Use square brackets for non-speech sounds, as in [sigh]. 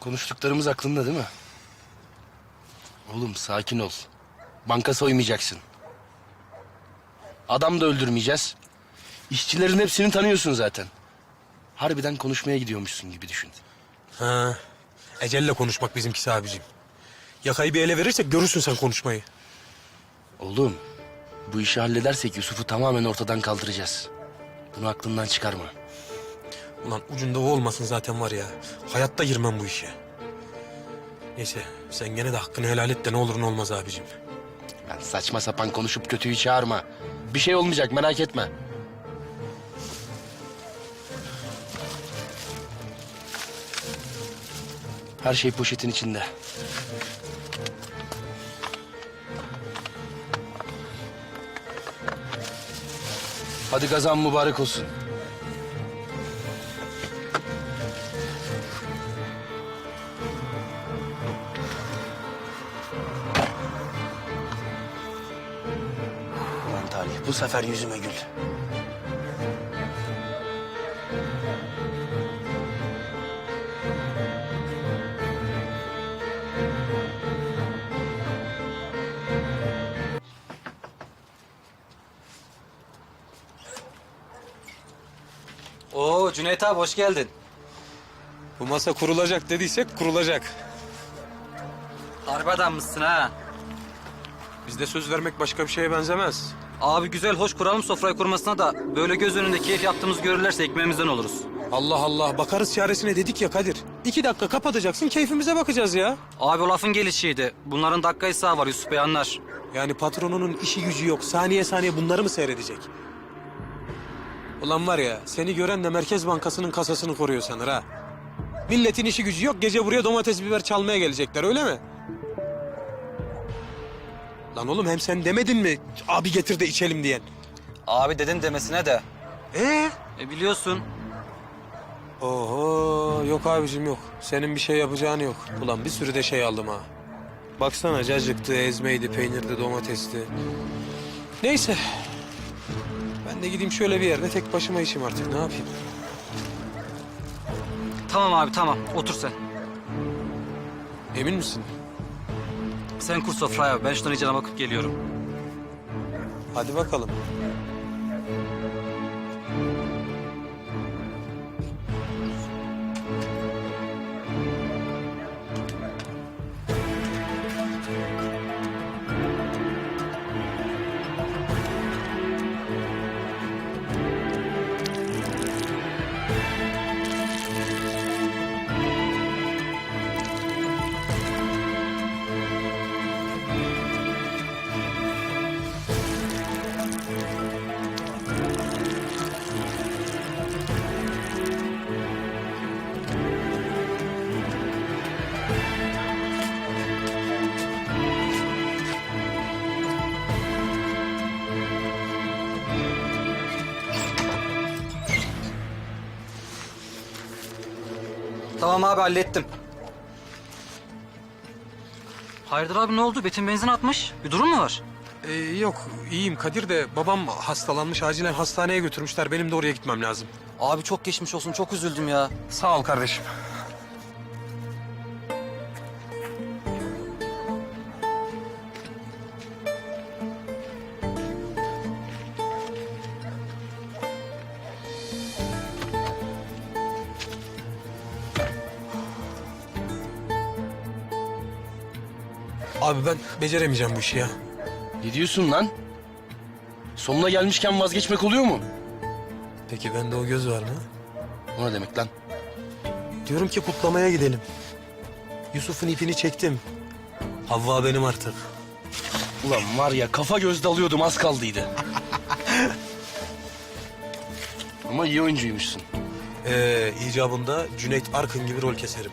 Konuştuklarımız aklında değil mi? Oğlum sakin ol. Banka soymayacaksın. Adam da öldürmeyeceğiz. İşçilerin hepsini tanıyorsun zaten. Harbiden konuşmaya gidiyormuşsun gibi düşün. Ha, ecelle konuşmak bizimkisi abicim. Yakayı bir ele verirsek görürsün sen konuşmayı. Oğlum bu işi halledersek Yusuf'u tamamen ortadan kaldıracağız. Bunu aklından çıkarma. Ulan ucunda o olmasın zaten var ya. Hayatta girmem bu işe. Neyse sen gene de hakkını helal et de ne olur ne olmaz abicim. Lan saçma sapan konuşup kötüyü çağırma. Bir şey olmayacak merak etme. Her şey poşetin içinde. Hadi kazan mübarek olsun. Talih bu sefer yüzüme gül. Oo Cüneyt abi hoş geldin. Bu masa kurulacak dediysek kurulacak. Harbi adammışsın ha. Bizde söz vermek başka bir şeye benzemez. Abi güzel hoş kuralım sofrayı kurmasına da böyle göz önünde keyif yaptığımız görürlerse ekmeğimizden oluruz. Allah Allah bakarız çaresine dedik ya Kadir. İki dakika kapatacaksın keyfimize bakacağız ya. Abi o lafın gelişiydi. Bunların dakika hesabı var Yusuf Bey anlar. Yani patronunun işi gücü yok. Saniye saniye bunları mı seyredecek? Ulan var ya seni gören de Merkez Bankası'nın kasasını koruyor sanır ha. Milletin işi gücü yok gece buraya domates biber çalmaya gelecekler öyle mi? Lan oğlum hem sen demedin mi abi getir de içelim diyen? Abi dedin demesine de. Ee? E biliyorsun. Oho yok abicim yok. Senin bir şey yapacağın yok. Ulan bir sürü de şey aldım ha. Baksana cacıktı, ezmeydi, peynirdi, domatesti. Neyse. Ben de gideyim şöyle bir yerde tek başıma içeyim artık ne yapayım? Tamam abi tamam otur sen. Emin misin? Sen kur sofrayı abi ben şuradan iyicene bakıp geliyorum. Hadi bakalım. Tamam abi hallettim. Hayırdır abi ne oldu? Betin benzin atmış. Bir durum mu var? Ee, yok iyiyim Kadir de babam hastalanmış acilen hastaneye götürmüşler. Benim de oraya gitmem lazım. Abi çok geçmiş olsun çok üzüldüm ya. Sağ ol kardeşim. Abi ben beceremeyeceğim bu işi ya. Ne diyorsun lan? Sonuna gelmişken vazgeçmek oluyor mu? Peki bende o göz var mı? O ne demek lan? Diyorum ki kutlamaya gidelim. Yusuf'un ipini çektim. Havva benim artık. Ulan var ya kafa göz dalıyordum az kaldıydı. [laughs] Ama iyi oyuncuymuşsun. Ee, icabında Cüneyt Arkın gibi rol keserim.